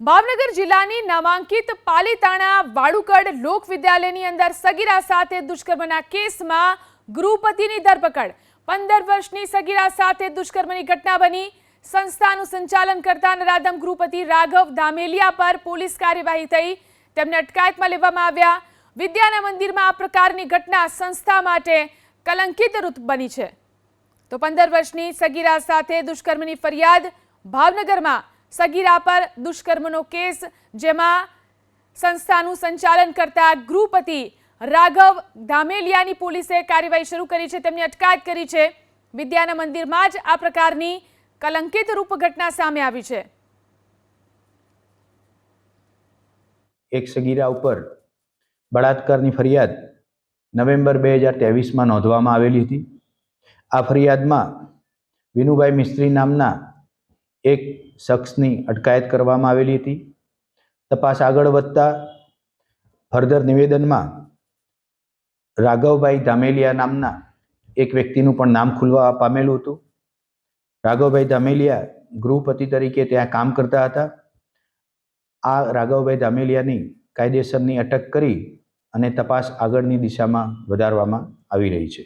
ભાવનગર જિલ્લાની નામાંકિત પાલીતાણા વાડુકડ લોક વિદ્યાલયની અંદર સગીરા સાથે દુષ્કર્મના કેસમાં ગૃહપતિની ધરપકડ. પંદર વર્ષની સગીરા સાથે દુષ્કર્મની ઘટના બની. સંસ્થાનું સંચાલન કરતા નરાધમ ગૃહપતિ રાઘવ ધામેલિયા પર પોલીસ કાર્યવાહી થઈ. તેમને અટકાયતમાં લેવામાં આવ્યા. વિદ્યાના મંદિરમાં આ પ્રકારની ઘટના સંસ્થા માટે કલંકિત રૂપ બની છે. તો પંદર વર્ષની સગીરા સાથે દુષ્કર્મની ફરિયાદ ભાવનગરમાં સગીરા પર દુષ્કર્મનો કેસ, જેમાં સંસ્થાનું સંચાલન કરતા ગૃહપતિ રાઘવ ધામેલિયાની પોલીસે કાર્યવાહી શરૂ કરી છે, તેમની અટકાયત કરી છે. વિદ્યાના મંદિરમાં જ આ પ્રકારની કલંકિત રૂપ ઘટના સામે આવી છે. એક સગીરા ઉપર બળાત્કારની ફરિયાદ નવેમ્બર બે હજાર ત્રેવીસમાં નોંધવામાં આવેલી હતી. આ ફરિયાદમાં વિનુભાઈ મિસ્ત્રી નામના એક શખ્સની અટકાયત કરવામાં આવેલી હતી. તપાસ આગળ વધતા ફર્ધર નિવેદનમાં રાઘવભાઈ ધામેલિયા નામના એક વ્યક્તિનું પણ નામ ખુલવા પામેલું હતું. રાઘવભાઈ ધામેલિયા ગૃહપતિ તરીકે ત્યાં કામ કરતા હતા. આ રાઘવભાઈ ધામેલિયાની કાયદેસરની અટક કરી અને તપાસ આગળની દિશામાં વધારવામાં આવી રહી છે.